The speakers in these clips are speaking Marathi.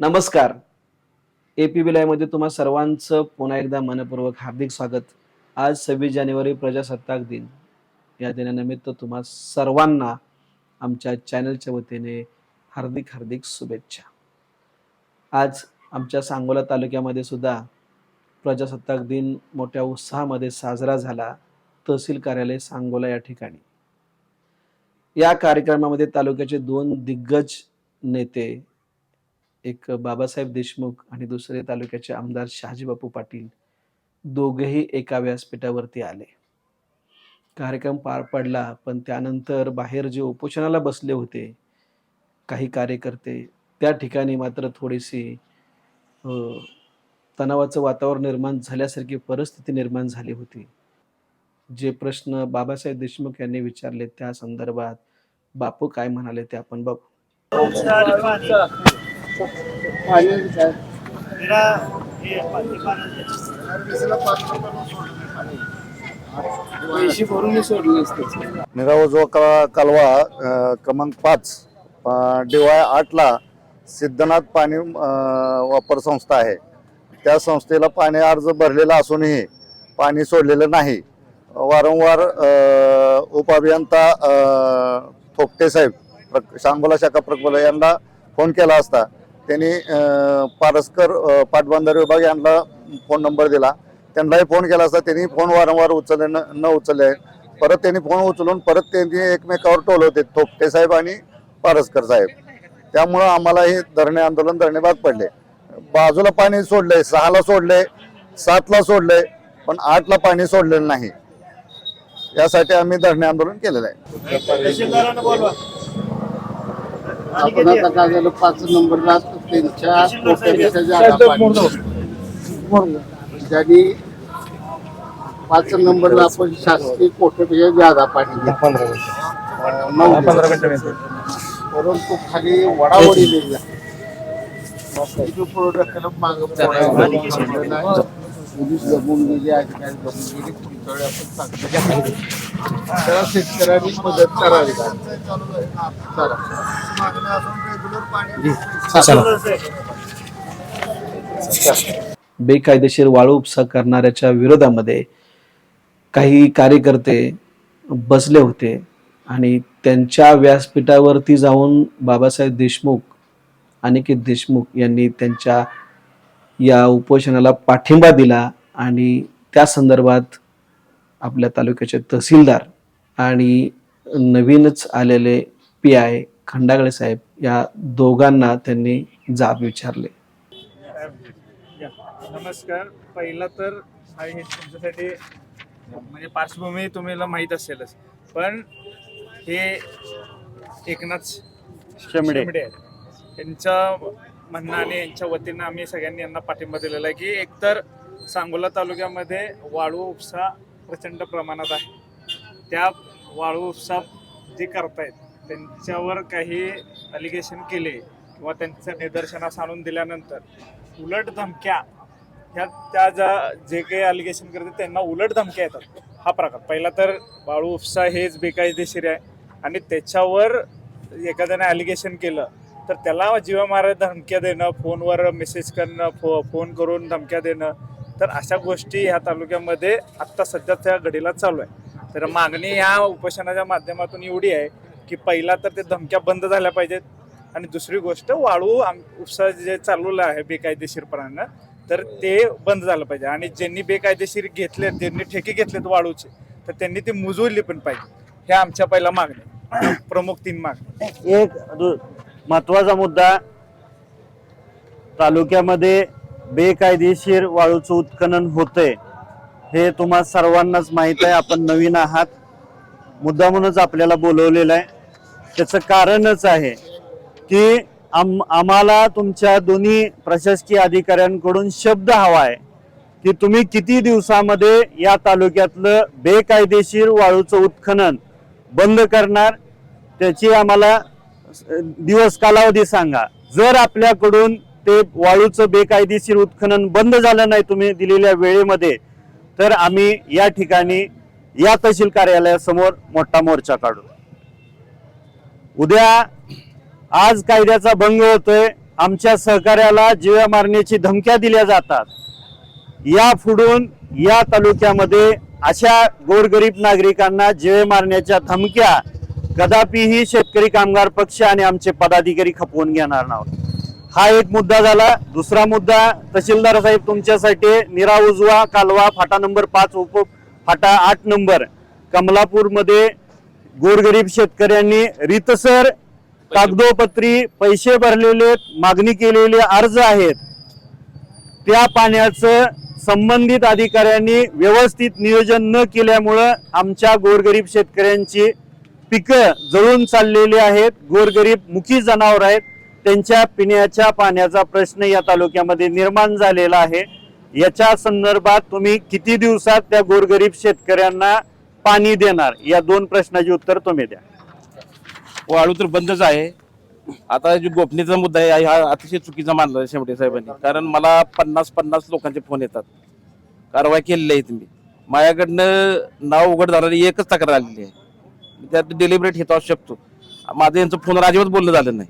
नमस्कार. ए पी बी मध्ये तुम्हा सर्वांचं पुन्हा एकदा मनपूर्वक हार्दिक स्वागत. आज सव्वीस जानेवारी प्रजासत्ताक दिन. या दिनानिमित्त तुम्हा सर्वांना आमच्या चॅनलच्या वतीने हार्दिक हार्दिक शुभेच्छा. आज आमच्या सांगोला तालुक्यामध्ये सुद्धा प्रजासत्ताक दिन मोठ्या उत्साहामध्ये साजरा झाला तहसील कार्यालय सांगोला या ठिकाणी. या कार्यक्रमामध्ये तालुक्याचे दोन दिग्गज नेते एक बाबासाहेब देशमुख आणि दुसरे तालुक्याचे आमदार शहाजीबापू पाटील दोघेही एका व्यासपीठावरती आले. कार्यक्रम पार पडला पण त्यानंतर बाहेर जे उपोषणाला बसले होते काही कार्यकर्ते त्या ठिकाणी मात्र थोडीशी तणावाचं वातावरण निर्माण झाल्यासारखी परिस्थिती निर्माण झाली होती. जे प्रश्न बाबासाहेब देशमुख यांनी विचारले त्या संदर्भात बापू काय म्हणाले ते आपण बघू. पैसे भरून सोडले असते कालवा क्रमांक पाच डिवाय आठला सिद्धनाथ पाणी वापर संस्था आहे. त्या संस्थेला पाणी अर्ज भरलेला असूनही पाणी सोडलेलं नाही. वारंवार उपअभियंता थोपटे साहेब प्र- सांगोला शाखा प्रकल्प यांना फोन केला असता. त्यांनी पारसकर पाटबंधारे विभाग यांना फोन नंबर दिला. त्यांनाही फोन केला असता त्यांनी फोन वारंवार उचलले न न उचलले. परत त्यांनी फोन उचलून परत त्यांनी एकमेकावर टोल होते थोपटे साहेब आणि पारसकर साहेब. त्यामुळं आम्हाला हे धरणे आंदोलन धरणे भाग पडले. बाजूला पाणी सोडलंय सहाला सोडले सातला सोडलंय पण आठला पाणी सोडलेलं नाही. यासाठी आम्ही धरणे आंदोलन केलेलं आहे. आपण आता काय झालं पाच नंबरला त्यांच्या कोट्यापेक्षा जादा पाणी ज्यांनी पाच नंबरला आपण शासकीय कोट्यापेक्षा जादा पाणी घेतलं. नऊ दिवस. परंतु खाली वडावडी पुढं मागं पुढं नाही. पोलीस जमून गेले अधिकारी जमून गेले पुढच्या वेळी आपण सांगतो त्याला शेतकऱ्यांनी मदत करावी. चला. बेकायदेशीर वाळू उपसा करणाऱ्याच्या विरोधामध्ये काही कार्यकर्ते बसले होते आणि त्यांच्या व्यासपीठावरती जाऊन बाबासाहेब देशमुख अनिकेत देशमुख यांनी त्यांच्या या उपोषणाला पाठिंबा दिला आणि त्या संदर्भात आपल्या तालुक्याचे तहसीलदार आणि नवीनच आलेले पी आय खंडागळे साहेब या दोघांना त्यांनी जाब विचारले. नमस्कार पहिला तर हा तुमच्यासाठी म्हणजे पार्श्वभूमी तुम्हाला माहीत असेलच पण हे एकनाथ शेमडे. आहेत. यांच्या आणि यांच्या वतीनं आम्ही सगळ्यांनी यांना पाठिंबा दिलेला आहे की एकतर सांगोला तालुक्यामध्ये वाळू उपसा प्रचंड प्रमाणात आहे. त्या वाळू उपसा जे करतायत त्यांच्यावर काही अलिगेशन केले किंवा त्यांचं निदर्शनास आणून दिल्यानंतर उलट धमक्या ह्या त्या ज्या जे काही अलिगेशन करते त्यांना उलट धमक्या येतात. हा प्रकार. पहिला तर वाळू उपसा हेच बेकायदेशीर आहे. आणि त्याच्यावर एखाद्याने अलिगेशन केलं तर त्याला जीवा मारा धमक्या देणं फोनवर मेसेज करणं फो फोन करून धमक्या देणं तर अशा गोष्टी ह्या तालुक्यामध्ये आत्ता सध्या त्या घडीला चालू आहे. तर मागणी ह्या उपोषणाच्या माध्यमातून एवढी आहे की पहिला तर ते धमक्या बंद झाल्या पाहिजेत आणि दुसरी गोष्ट वाळू आम- उपसा जे चालवलं आहे बेकायदेशीरपणानं तर ते बंद झालं पाहिजे. आणि ज्यांनी बेकायदेशीर घेतले ज्यांनी ठेके घेतलेत वाळूचे तर त्यांनी ते मुजवली पण पाहिजे. हे आमच्या पहिला मागणी प्रमुख तीन मागणी एक महत्त्वाचा महत्त्वाचा मुद्दा तालुक्यामध्ये बेकायदेशीर वाळूचं उत्खनन होतंय हे तुम्हा सर्वांनाच माहीत आहे. आपण नवीन आहात. मुद्दा म्हणूनच आपल्याला बोलवलेलं आहे. त्याचं कारणच आहे की आम आम्हाला तुमच्या दोन्ही प्रशासकीय अधिकाऱ्यांकडून शब्द हवा आहे की तुम्ही किती दिवसामध्ये या तालुक्यातलं बेकायदेशीर वाळूचं उत्खनन बंद करणार त्याची आम्हाला दिवस कालावधी सांगा. जर आपल्याकडून ते वाळूचं बेकायदेशीर उत्खनन बंद झालं नाही तुम्ही दिलेल्या वेळेमध्ये तर आम्ही या ठिकाणी या तहसील कार्यालयासमोर मोठा मोर्चा काढू. उद्या आज कायद्याचा भंग होतोय. आमच्या सहकार्याला जीव्या मारण्याची धमक्या दिल्या जातात. या फुडून या तालुक्यामध्ये अशा गोरगरीब नागरिकांना जीवे मारण्याच्या धमक्या कदापिही शेतकरी कामगार पक्ष आणि आमचे पदाधिकारी खपवून घेणार नाहीत हा एक मुद्दा झाला. दुसरा मुद्दा तहसीलदार साहेब तुमच्यासाठी निरा उजवा कालवा फाटा नंबर पाच उप फाटा आठ नंबर कमलापूरमध्ये गोरगरीब शेतकऱ्यांनी रितसर कागदोपत्री पैसे भरलेले मागणी केलेले अर्ज आहेत. त्या पाण्याचं संबंधित अधिकाऱ्यांनी व्यवस्थित नियोजन न केल्यामुळं आमच्या गोरगरीब शेतकऱ्यांची पिकं जळून चाललेली आहेत गोरगरीब मुखी जनावर आहेत. त्यांच्या पिण्याच्या पाण्याचा प्रश्न या तालुक्यामध्ये निर्माण झालेला आहे. याच्या संदर्भात तुम्ही किती दिवसात त्या गोरगरीब शेतकऱ्यांना पाणी देणार? या दोन प्रश्नाची उत्तर तुम्ही द्या. वाळू तर बंदच आहे. आता जो गोपनीयतेचा मुद्दा आहे हा अतिशय चुकीचा मानला शेवटे साहेबांनी. कारण मला पन्नास पन्नास लोकांचे फोन येतात. कारवाई केलेली आहे तुम्ही. माझ्याकडनं नाव उघड झालेली एकच तक्रार आलेली आहे. त्यात डेलिबरेट घेतो असू शकतो. माझं यांचं फोनवर अजिबात बोलणं झालं नाही.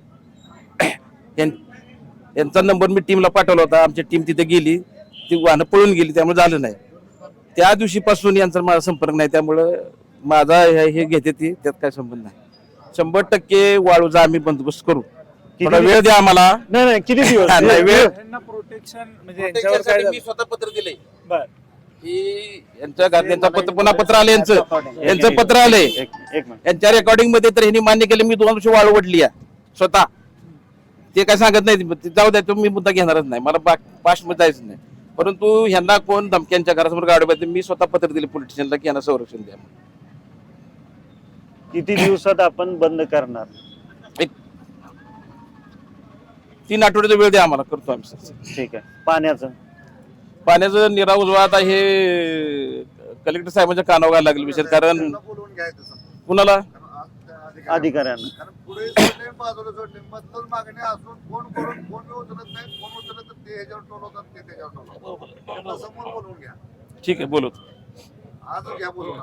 यांचा नंबर मी टीमला पाठवला होता. आमची टीम तिथे गेली. ती वाहनं पळून गेली त्यामुळे झालं नाही. त्या दिवशीपासून यांचा माझा संपर्क नाही. त्यामुळं माझा हे हे घेते ती त्यात काय संबंध नाही. शंभर टक्के वाळूचा आम्ही बंदोबस्त करू. थोडा वेळ द्या आम्हाला. नाही नाही किती दिवस? प्रोटेक्शन म्हणजे यांच्यावर काय मी स्वतः पत्र दिले बर. की यांच्या घरात पत्र पुन्हा पत्र आले यांचं. यांचं पत्र आले. एक एक मिनिट. यांच्या रेकॉर्डिंगमध्ये तर यांनी मान्य केलं मी दोन वर्ष वाळू स्वतः. ते काय सांगत नाही जाऊ द्या तो मी मुद्दा घेणारच नाही. मला पास्टमध्ये जायचं नाही. परंतु ह्यांना कोण धमक्यांच्या घरासमोर गाडी पाहिजे मी स्वतः पत्र दिले पोलीस स्टेशनला की यांना संरक्षण द्या किती दिवसात आपण बंद करणार? एक तीन आठवड्याचा वेळ द्या आम्हाला करतो आम्ही सर. ठीक आहे. पाण्याचं? पाण्याचं निरा उजवा आता हे कलेक्टर साहेबांच्या कानावर घालायला लागले विषय. कारण बोलवून घ्यायचं सर. कुणाला? कारण आज- अधिकाऱ्यांना. कारण पुढे सोडले, बाजूला सोडले. मधलच मागणी असून फोन करून फोन बी उचलत नाही फोन उचलत तर ते ह्याच्यावर टोलवतात ते त्याच्यावर टोलवतात त्यांना समोर बोलवून घ्या. ठीक आहे बोलत आज घ्या बोलवून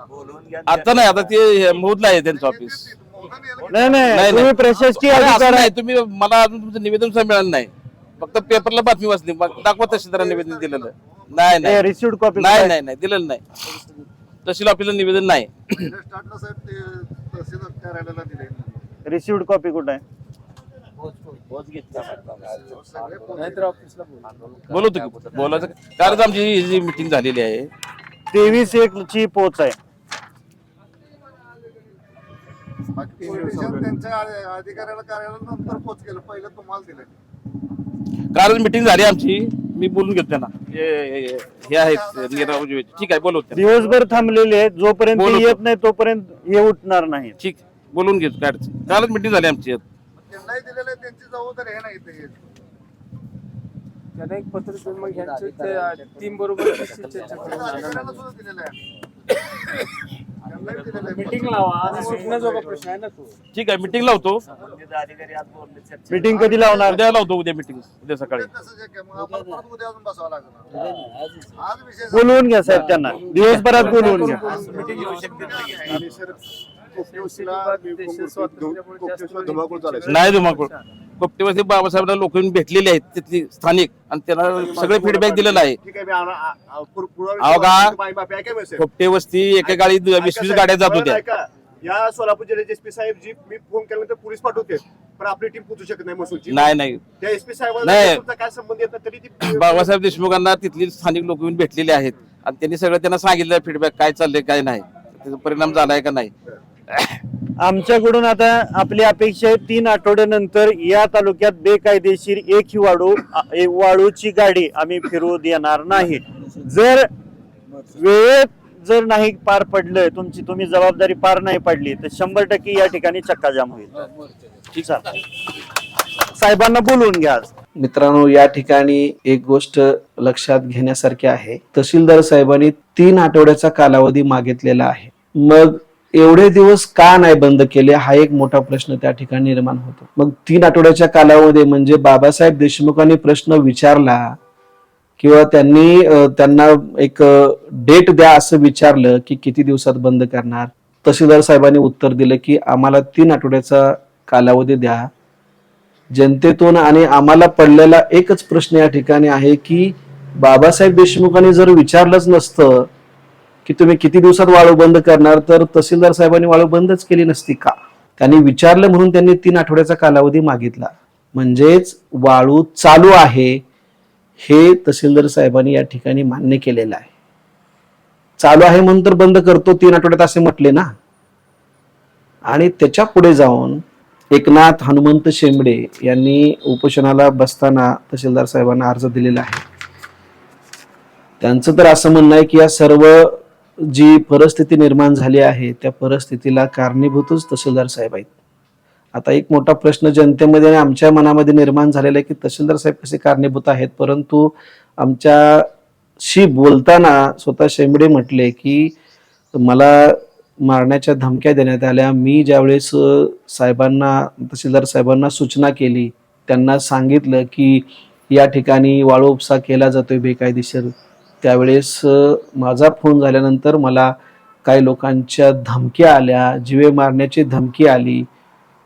आता. नाही आता ते मोदला आहे त्यांचं ऑफिस नाही नाही नाही, तुम्ही नाही. प्रशासकीय अरे, असं अधिकार नाही तुम्ही मला अजून तुमचं निवेदन सुद्धा मिळालं नाही. फक्त पेपरला बातमी वाचली. मग दाखवा तहसीलदार निवेदन दिलेलं. नाही नाही. रिसिव्ह कॉपी नाही नाही नाही. दिलेलं नाही. तहसील ऑफिसला निवेदन नाही. स्टार्टला साहेब ते तहसील कार्यालयाला दिले. रिसिव्ह कॉपी कुठं? आहे बोलवतो की बोलायचं कालच आमची ही जी मिटिंग झालेली आहे. तेवीस एक ची पोच आहे. त्यांच्या अधिकाऱ्याला कार्यालयाला नंतर पोच केलं. पहिलं तुम्हाला दिलं कालच मिटिंग झाली आमची. मी बोलून घेतो त्यांना हे हे आहेत नीरव उजवे. ठीक आहे बोलवतो त्यांना. दिवसभर थांबलेले आहेत जोपर्यंत ते. येत नाही तोपर्यंत हे उठणार नाही ठीक बोलून घेतो काय अडचण. कालच मिटिंग झाली आमची त्यांनाही दिलेलं आहे त्यांची जबाबदारी हे नाही ते त्यांना एक पत्र देऊन मग ह्यांचं टीम बरोबर चर्चा सुद्धा दिलेलं आहे मीटिंग लावा. आणि सुटण्याजोगा प्रश्न आहे ना तो. ठीक आहे मिटिंग लावतो मीटिंग कधी लावणार? उद्या लावतो उद्या मिटिंग उद्या सकाळी. तसंच आहे की मग आपण परत उद्या अजून बसावं लागणार. आज विषय बोलवून घ्या साहेब त्यांना. दिवसभरात बोलवून घ्या. नाही धुमाकूळ. कोपटेवरती बाबासाहेबांना लोक येऊन भेटलेले आहेत तिथली स्थानिक आणि त्यांना सगळे फीडबॅक दिलेला आहे. कोपटे वस्ती एकेकाळी वीस वीस गाड्या जात होत्या. या सोलापूर जिल्ह्याचे एसपी साहेब जी मी फोन केल्यानंतर पोलीस पाठवते पण आपली टीम पोहोचू शकत नाही महसूलची. नाही नाही. त्या एसपी. साहेबांना काय संबंध येत नाही तरी ती बाबासाहेब देशमुखांना तिथली स्थानिक लोक येऊन भेटलेले आहेत. आणि त्यांनी सगळं त्यांना सांगितलं फीडबॅक काय चाललंय काय नाही. त्याचा परिणाम झालाय का नाही. आमच्याकडून आता आपली अपेक्षा आहे तीन आठवड्यानंतर या तालुक्यात बेकायदेशीर एक ही वाळू वाळूची गाडी आम्ही फिरवू देणार नाही. जर वेळेत जर नाही पार पडलं तुमची तुम्ही जबाबदारी पार नाही पडली तर शंभर टक्के या ठिकाणी चक्काजाम होईल. ठीक साहेबांना बोलवून घ्या मित्रांनो या ठिकाणी एक गोष्ट लक्षात घेण्यासारखी आहे. तहसीलदार साहेबांनी तीन आठवड्याचा कालावधी मागितलेला आहे. मग एवढे दिवस का नाही बंद केले हा एक मोठा प्रश्न त्या ठिकाणी निर्माण होतो. मग तीन आठवड्याच्या कालावधी म्हणजे बाबासाहेब देशमुखांनी प्रश्न विचारला किंवा त्यांनी त्यांना एक डेट द्या असं विचारलं की किती दिवसात बंद करणार? तहसीलदार साहेबांनी उत्तर दिलं की आम्हाला तीन आठवड्याचा कालावधी द्या. जनतेतून आणि आम्हाला पडलेला एकच प्रश्न या ठिकाणी आहे की बाबासाहेब देशमुखांनी जर विचारलंच नसतं की तुम्ही किती दिवसात वाळू बंद करणार? तर तहसीलदार साहेबांनी वाळू बंदच केली नसती का? त्यांनी विचारलं म्हणून त्यांनी तीन आठवड्याचा कालावधी मागितला. म्हणजेच वाळू चालू आहे हे तहसीलदार साहेबांनी या ठिकाणी मान्य केलेलं आहे. चालू आहे म्हणून तर बंद करतो तीन आठवड्यात असे म्हटले ना? आणि त्याच्या पुढे जाऊन एकनाथ हनुमंत शेंबडे यांनी उपोषणाला बसताना तहसीलदार साहेबांना अर्ज दिलेला आहे. त्यांचं तर असं म्हणणं आहे की या सर्व जी परिस्थिती निर्माण झाली आहे त्या परिस्थितीला कारणीभूतच तहसीलदार साहेब आहेत. आता एक मोठा प्रश्न जनतेमध्ये आणि आमच्या मनामध्ये निर्माण झालेला आहे की तहसीलदार साहेब कसे कारणीभूत आहेत? परंतु आमच्याशी बोलताना स्वतः शेंबडे म्हटले की मला मारण्याच्या धमक्या देण्यात आल्या. मी ज्यावेळेस साहेबांना तहसीलदार साहेबांना सूचना केली त्यांना सांगितलं की या ठिकाणी वाळू उपसा केला जातोय बेकायदेशीर. त्यावेळेस माझा फोन झाल्यानंतर मला काही लोकांच्या धमक्या आल्या जिवे मारण्याची धमकी आली.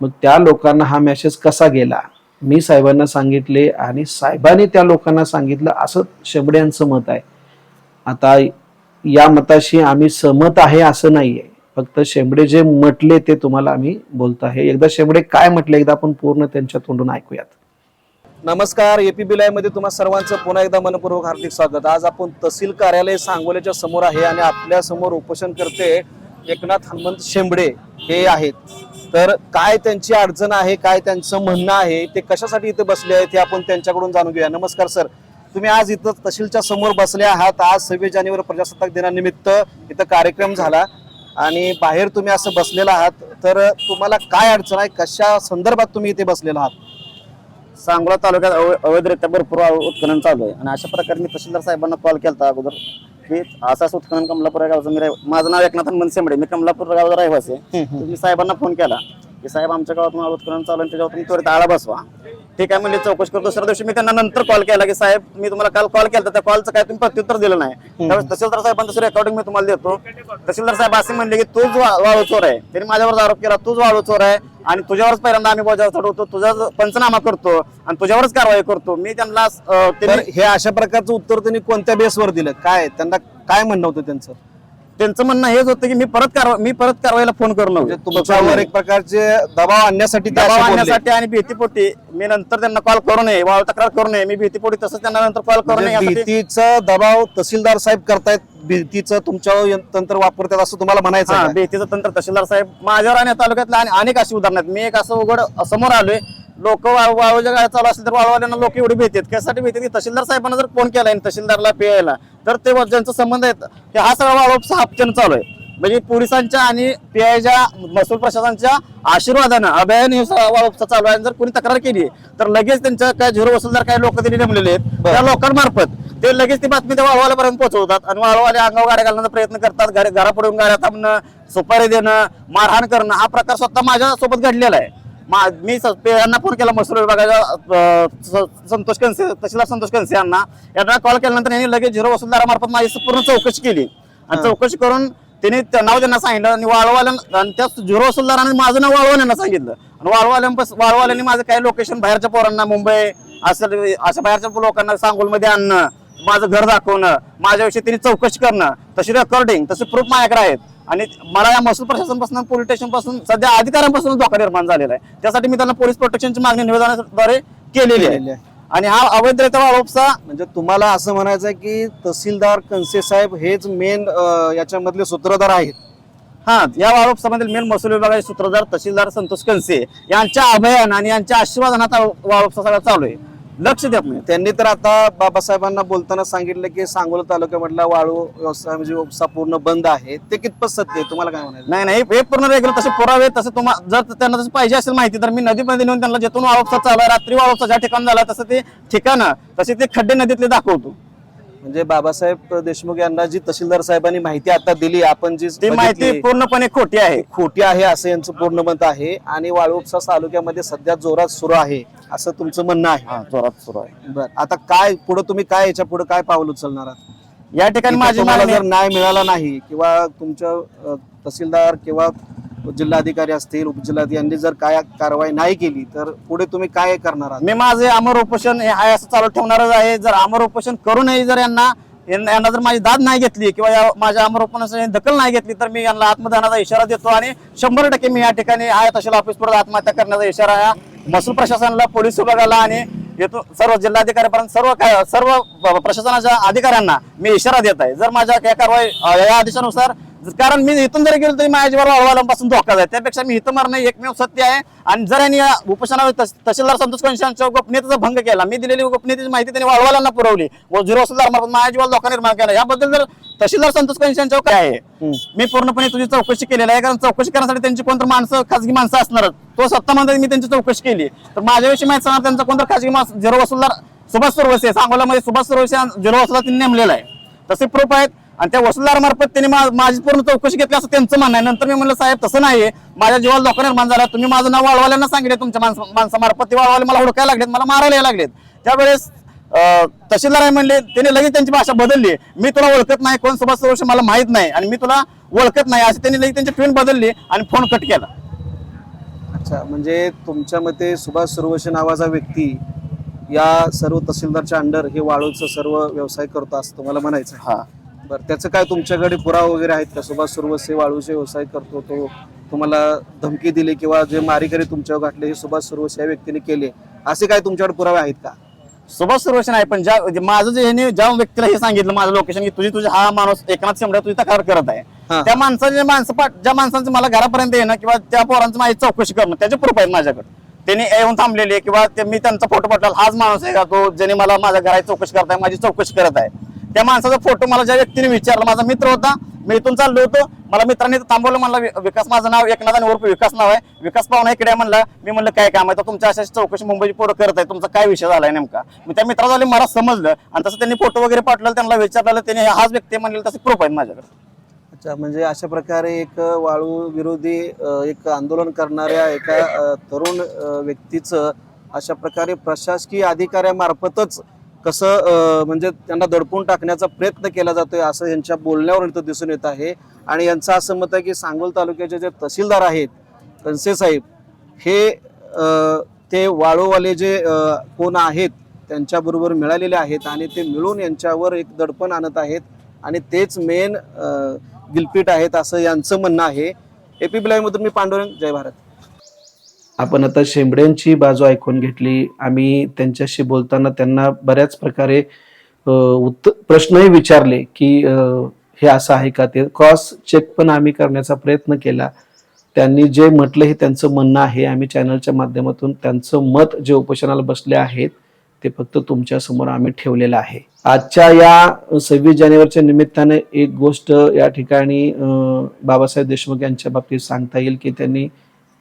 मग त्या लोकांना हा मेसेज कसा गेला? मी साहेबांना सांगितले आणि साहेबांनी त्या लोकांना सांगितलं असं शेंबडे यांचं मत आहे. आता या मताशी आम्ही सहमत आहे असं नाही आहे फक्त शेंबडे जे म्हटले ते तुम्हाला आम्ही बोलत आहे. एकदा शेंबडे काय म्हटले एकदा आपण पूर्ण त्यांच्या तोंडून ऐकूयात. नमस्कार ए पी बी लायमध्ये तुम्हा सर्वांचं पुन्हा एकदा मनपूर्वक हार्दिक स्वागत. आज आपण तहसील कार्यालय सांगोल्याच्या समोर आहे आणि आपल्यासमोर उपोषण करते एकनाथ हनुमंत शेंबडे हे आहेत. तर काय त्यांची अडचण आहे काय त्यांचं म्हणणं आहे ते कशासाठी इथे बसले आहेत हे आपण त्यांच्याकडून जाणून घेऊया. नमस्कार सर. तुम्ही आज इथं तहसीलच्या समोर बसले आहात. आज सव्वीस जानेवारी प्रजासत्ताक दिनानिमित्त इथं कार्यक्रम झाला आणि बाहेर तुम्ही असं बसलेला आहात. तर तुम्हाला काय अडचण आहे? कशा संदर्भात तुम्ही इथे बसलेला आहात? सांगोला तालुक्यात अवै- अवैधरित्या भरपूर उत्खनन चालू आहे. आणि अशा प्रकारे मी तहसीलदार साहेबांना कॉल केला अगोदर की असं उत्खनन कमलापूर गावचं मी माझं नाव एकनाथ हनुमंत शेंबडे मी कमलापूर गावचा रहिवासी आहे. मी साहेबांना फोन केला की साहेब आमच्या गावात उत्खनन चालू आहे त्याच्यावर तुम्ही त्वरित आळा बसवा. ठीक आहे म्हणजे चौकशी करतो. दुसऱ्या दिवशी मी त्यांना नंतर कॉल केला की साहेब मी तुम्हाला काल कॉल केला त्या कॉलचं काय तुम्ही प्रत्युत्तर दिलं नाही. त्यावेळेस तहसीलदार साहेबांचं रेकॉर्डिंग मी तुम्हाला देतो. तहसीलदार साहेब असे म्हणले की तूच वाळू चोर आहे. त्यांनी माझ्यावर आरोप केला तूच वाळू चोर आहे आणि तुझ्यावरच पहिल्यांदा आम्ही बोजावर चढवतो. तुझा पंचनामा करतो आणि तुझ्यावरच कारवाई करतो. मी त्यांनी- हे अशा प्रकारचं उत्तर त्यांनी कोणत्या बेसवर दिलं? काय? त्यांना काय म्हणणं होतं त्यांचं? त्यांचं म्हणणं हेच होतं की मी परत कारवाई मी परत कारवाईला फोन करू म्हणजे तुमच्यावर एक प्रकारचे दबाव आणण्यासाठी ते दबाव असे बोलले. आणण्यासाठी आणि भीतीपोटी. मी नंतर त्यांना कॉल करू नये वाळ तक्रार करू नये. मी भीतीपोटी तसंच त्यांना नंतर कॉल करू नये म्हणजे यासाठी. भीतीचा दबाव तहसीलदार साहेब करतायत. भीतीचं तुमच्यावर यं- तंत्र वापरतात असं तुम्हाला म्हणायचं हा आहे का? भीतीचं तंत्र तहसीलदार साहेब माझ्यावर आणि या तालुक्यातले आणि अनेक अशी उदाहरण आहेत मी एक असं उघड समोर आलोय. लोक वाळूच्या गाड्या चालू असेल तर वाळवाल्यांना लोक एवढी भीतीत कशासाठी भीतीत की तहसीलदार साहेबांना जर फोन केला तहसीलदारला पियायला तर ते ज्यांचा संबंध आहेत ते हा सगळा वाळूचा हापचन चालू आहे. म्हणजे पोलिसांच्या आणि पीआयच्या महसूल प्रशासनाच्या आशीर्वादानं अभयान हे वाळूचा चालू आहे. जर कोणी तक्रार केली तर लगेच त्यांच्या काय झिरो वसूलदार काही लोक त्यांनी नेमलेले आहेत त्या लोकांमार्फत ते लगेच ती बातमी त्या वाळवाल्यापर्यंत पोहोचवतात. आणि वाळवाले अंगावर गाड्या घालण्याचा प्रयत्न करतात. घरी घरापुढून गाड्या थांबणं सुपारी देणं मारहाण करणं हा प्रकार स्वतः माझ्या सोबत घडलेला आहे. मा- यांना फोन केला महसूल विभागाच्या संतोष कनसे तहसीलदार संतोष कनसे यांना. यांना कॉल केल्यानंतर यांनी लगेच झिरो वसूलदारामार्फत माझी पूर्ण चौकशी केली. आणि चौकशी करून त्यांनी त्या नाव त्यांना सांगितलं आणि वाळवाल्या आणि त्या झिरो वसूलदाराने माझं नाव वाळवाल्यांना सांगितलं. आणि वाळवाल्या वाळवाल्यांनी माझं काही लोकेशन बाहेरच्या पोरांना मुंबई असं अशा बाहेरच्या लोकांना सांगोलमध्ये आणणं माझं घर दाखवणं माझ्याविषयी त्यांनी चौकशी करणं. तशी रेकॉर्डिंग तसे प्रूफ माझ्याकडे आहेत. आणि मला या महसूल प्रशासनापासून पोलीस स्टेशनपासून सध्या अधिकाऱ्यांपासून धोका निर्माण झालेला आहे. त्यासाठी मी त्यांना पोलीस प्रोटेक्शनची मागणी निवेदनाद्वारे केलेली आहे. आणि हा अवैधरित्या वाळूपचा म्हणजे तुम्हाला असं म्हणायचं आहे की तहसीलदार कनसे साहेब हेच मेन याच्यामधले सूत्रधार आहेत. हा या वाळूपसामधील मेन महसूल विभागाचे सूत्रधार तहसीलदार संतोष कनसे यांच्या अभयान आणि यांच्या आशीर्वादानात हा वाळूपसा सगळा चालू आहे. लक्ष नाही त्यांनी तर आता बाबासाहेबांना बोलताना सांगितलं की सांगोला तालुक्यामधला वाळू व्यवसाय म्हणजे उपसा पूर्ण बंद आहे. ते कितपत सत्य आहे? तुम्हाला काय म्हणायचं? नाही नाही हे पूर्ण रेग्युलर तसे पुरावे तसं तुम्हाला जर त्यांना तसं पाहिजे असेल माहिती तर मी नदीमध्ये नेऊन त्यांना जेथून वाळूपसा चालू आहे रात्री वाळूपसा ज्या ठिकाणी झाला तसं ते ठिकाणं तसे ते खड्डे नदीतले दाखवतो. म्हणजे बाबासाहेब देशमुख यांना जी तहसीलदार साहेबांनी माहिती आता दिली आपण जी ती माहिती बघितली, पूर्णपणे खोटी आहे. खोटी आहे असं यांचं पूर्ण मत आहे. आणि वाळू उपसा तालुक्यामध्ये सध्या जोरात सुरू आहे असं तुमचं म्हणणं आहे. हा जोरात सुरू आहे. बर आता काय पुढे तुम्ही काय याच्यापुढे काय पाऊल उचलणार आहात? या ठिकाणी माझी मागणी जर न्याय मिळाला नाही किंवा तुमच्या तहसीलदार किंवा जिल्हाधिकारी असतील उपजिल्हाधिकारी यांनी जर काय कारवाई नाही केली तर पुढे तुम्ही काय करणार आहात? मी माझे अमर उपोषण हे आहे असं चालू ठेवणारच आहे. जर अमर उपोषण करूनही जर यांना यांना यांना जर माझी दाद नाही घेतली किंवा या- माझ्या अमर उपोषणाची दखल नाही घेतली तर मी यांना आत्मदानाचा इशारा देतो आणि शंभर टक्के मी या ठिकाणी आहे तहसील ऑफिस पुढे आत्महत्या करण्याचा इशारा या महसूल प्रशासनाला पोलीस विभागाला आणि येतो सर्व जिल्हाधिकाऱ्यापर्यंत सर्व काय सर्व प्रशासनाच्या अधिकाऱ्यांना मी इशारा देत आहे. जर माझ्या या कारवाई या आदेशानुसार कारण मी इथून जरी गेलो तरी माझ्या जीवावर अहवालांपासून धोका आहे त्यापेक्षा मी इथं मारणं एकमेव सत्य आहे. आणि जर यांनी या उपोषणावर तहसीलदार संतोष कंशांच्या गोपनीयतेचा भंग केला मी दिलेली गोपनीयतेची माहिती त्यांनी वाळवाल्यांना पुरवली. व झिरो माझ्या जीवाला धोका निर्माण केला. याबद्दल जर तहसीलदार संतोष कंशांच्या काय आहे? मी पूर्णपणे तुझी चौकशी केलेली आहे. कारण चौकशी करण्यासाठी त्यांची कोणतं माणसं खाजगी माणसं असणारच. तो सत्ता म्हणतात मी त्यांची चौकशी केली. तर माझ्याविषयी माहिती सांगणार त्यांचा कोणतं खाजगी माणसं? झिरो वसुलदार सुभाष सुरवसे. सांगोल्यामध्ये सुभाष सुरवसे झिरो वसुलदार त्यांनी नेमलेला आहे. तसे प्रूफ आहेत. आणि त्या वसुलदार मार्फत त्यांनी माझी पूर्ण चौकशी घेतली असं त्यांचं म्हणणं आहे. नंतर मी म्हणलं साहेब तसं नाही माझ्या जीवाला धोका निर्माण झाला. तुम्ही माझं नाव वाळवाल्यांना सांगितले तुमच्या माणसं माणसामार्फत. ते वाळवाले मला हुडकायला लागलेत मला मारायला लागलेत. त्यावेळेस तहसीलदार आहे म्हणले त्यांनी लगेच त्यांची भाषा बदलली. मी तुला ओळखत नाही. कोण सुभाष सुरवसे मला माहीत नाही. आणि मी तुला ओळखत नाही. अशी त्यांनी लगेच त्यांची ट्रेन बदलली आणि फोन कट केला. अच्छा म्हणजे तुमच्या मते सुभाष सुरवशी नावाचा व्यक्ती या सर्व तहसीलदारच्या अंडर हे वाळूचं सर्व व्यवसाय करतो असं तुम्हाला म्हणायचं. हा. बरं त्याचं काय तुमच्याकडे पुरावा वगैरे आहेत का? सुभाष सुरवसे वाळूचे व्यवसाय करतो तो. तुम्हाला धमकी दिली किंवा जे मारेकरी तुमच्यावर घातले हे सुभाष सुरवसे या व्यक्तीने केले असे काय तुमच्याकडे पुरावे आहेत का? सुभाष सुरवशन आहे पण ज्या जे माझं जे ह्याने ज्या व्यक्तीला हे सांगितलं माझं लोकेशन की तुझी तुझी हा माणूस एकनाथ शिंदे तुझी तक्रार करत आहे. त्या माणसाचे माणसं पाठ ज्या माणसांचं मला घरापर्यंत येणं किंवा त्या पोरांचं माझी चौकशी करणं त्याचे प्रूफ आहेत माझ्याकडे. त्यांनी येऊन थांबलेले किंवा ते मी त्यांचा फोटो पाठवला हाच माणूस आहे का तो ज्याने मला माझ्या घराची चौकशी करत आहे माझी चौकशी करत आहे. त्या माणसाचा फोटो मला ज्या व्यक्तीने विचारला माझा मित्र होता मी इथून चाललो होतो. मला मित्रांनी थांबवलं म्हणलं विकास माझं नाव एकनाथ आणि उर्फ विकास नाव आहे. विकास पाहुणा इकडे म्हणलं म्हणला मी म्हणलं काय काम आहे? तर तुमच्या अशा चौकशी मुंबईची पोरं करत आहे तुमचा काय विषय झालाय नेमका? मी त्या मित्राला मला समजलं. आणि तसं त्यांनी फोटो वगैरे पाठवलं त्यांना विचारलेलं त्यांनी हाच व्यक्ती म्हणलेलं तसं तसे प्रूफ आहेत माझ्याकडे. अच्छा म्हणजे अशा प्रकारे एक वाळू विरोधी एक आंदोलन करणाऱ्या एका तरुण व्यक्तीचं अशा प्रकारे प्रशासकीय अधिकाऱ्यामार्फतच कसं म्हणजे त्यांना दडपून टाकण्याचा प्रयत्न केला जातोय असं यांच्या बोलण्यावर इथं दिसून येत आहे. आणि यांचं असं मत आहे की सांगोल तालुक्याचे जे तहसीलदार आहेत कनसे साहेब हे ते वाळूवाले जे कोण आहेत त्यांच्याबरोबर मिळालेले आहेत आणि ते मिळून यांच्यावर एक दडपण आणत आहेत आणि तेच मेन गिलपीट आहेत असं यांचं म्हणणं आहे. एपी मधून मी पांडुरंग जय भारत. आपण आता शेंबड्यांची बाजू ऐकून घेतली. आम्ही त्यांच्याशी बोलताना त्यांना बऱ्याच प्रकारे उत्त प्रश्नही विचारले की हे असं आहे का ते. क्रॉस चेक पण आम्ही करण्याचा प्रयत्न केला. त्यांनी जे म्हटलं हे त्यांचं म्हणणं आहे. आम्ही चॅनलच्या माध्यमातून त्यांचं मत जे उपोषणाला बसले आहेत ते फक्त तुमच्यासमोर आम्ही ठेवलेलं आहे. आजच्या या सव्वीस जानेवारीच्या निमित्ताने एक गोष्ट या ठिकाणी बाबासाहेब देशमुख यांच्या बाबतीत सांगता येईल की त्यांनी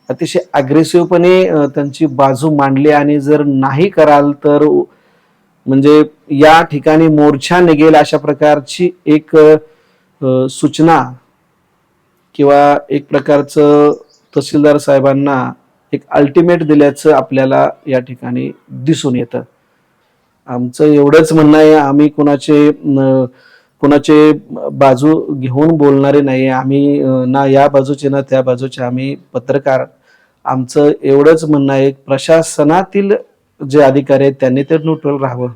अतिशय अग्रेसिव्हपणे त्यांची बाजू मांडली आणि जर नाही कराल तर म्हणजे या ठिकाणी मोर्चा निघेल अशा प्रकारची एक सूचना किंवा एक प्रकारचं तहसीलदार साहेबांना एक अल्टिमेट दिल्याचं आपल्याला या ठिकाणी दिसून येतं. आमचं एवढंच म्हणणं आहे आम्ही कुणाचे कुणाचे बाजू घेऊन बोलणारे नाही. आम्ही ना या बाजूचे ना त्या बाजूचे आम्ही पत्रकार आमचं एवढंच म्हणणं आहे प्रशासनातील जे अधिकारी आहेत त्यांनी तर न्यूट्रल राहावं.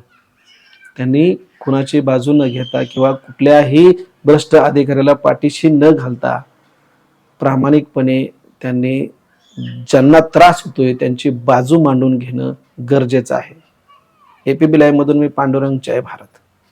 त्यांनी कुणाची बाजू न घेता किंवा कुठल्याही भ्रष्ट अधिकाऱ्याला पाठीशी न घालता प्रामाणिकपणे त्यांनी ज्यांना त्रास होतोय त्यांची बाजू मांडून घेणं गरजेचं आहे. एपीबी लाईव्ह मधून मी पांडुरंग जय भारत.